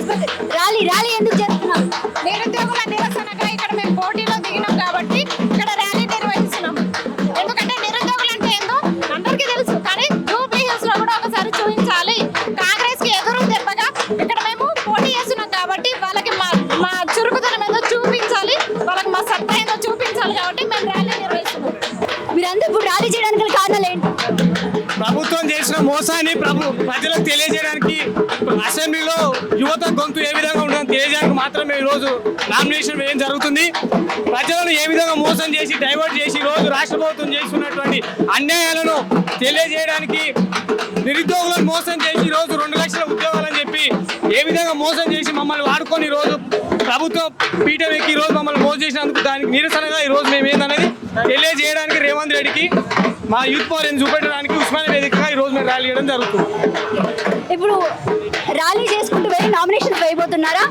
Rally rally ఎందుకు చేస్తున్నాం నిరుద్యోగుల నిరసనగా ఇక్కడ మేము పోటీలో దిగినాం కాబట్టి ఇక్కడ ర్యాలీ నిర్వహిస్తున్నాం. ఎందుకంటే నిరుద్యోగులు అంటే ఏందో అందరికీ తెలుసు కానీ జూబ్లీ హిల్స్లో కూడా ఒకసారి చూపించాలి. కాంగ్రెస్కి ఎదురు దెబ్బగా ఇక్కడ మేము పోటీ చేస్తున్నాం కాబట్టి వాళ్ళకి మా మా చురుకుదనం ఏదో చూపించాలి వాళ్ళకి మా సత్తా ఏదో చూపించాలి కాబట్టి మేము ర్యాలీ నిర్వహిస్తున్నాం. మీరందరూ ఇప్పుడు ర్యాలీ చేయడానికి కారణాలు ఏంటి? మోసాన్ని ప్రభు ప్రజలకు తెలియజేయడానికి అసెంబ్లీలో యువత గొంతు ఏ విధంగా ఉంటుందని తెలియజేయడానికి మాత్రమే ఈ రోజు నామినేషన్ వేయడం జరుగుతుంది. ప్రజలను ఏ విధంగా మోసం చేసి డైవర్ట్ చేసి రోజు రాష్ట్ర ప్రభుత్వం చేస్తున్నటువంటి అన్యాయాలను తెలియజేయడానికి నిరుద్యోగులను మోసం చేసి రోజు రెండు లక్షల ఉద్యోగాలని చెప్పి ఏ విధంగా మోసం చేసి మమ్మల్ని వాడుకొని రోజు ప్రభుత్వం పీఠం ఎక్కి రోజు మమ్మల్ని మోసం చేసినందుకు దానికి నిరసనగా ఈ రోజు మేము ఏందనేది తెలియజేయడానికి రేవంత్ రెడ్డికి మా యూత్ పవర్ని చూపెట్టడానికి ఉస్మానియా వేదికగా ఈ రోజు మేము ర్యాలీ చేయడం జరుగుతుంది. ఇప్పుడు ర్యాలీ చేసుకుంటూ వెళ్ళి నామినేషన్ వేయబోతున్నారా?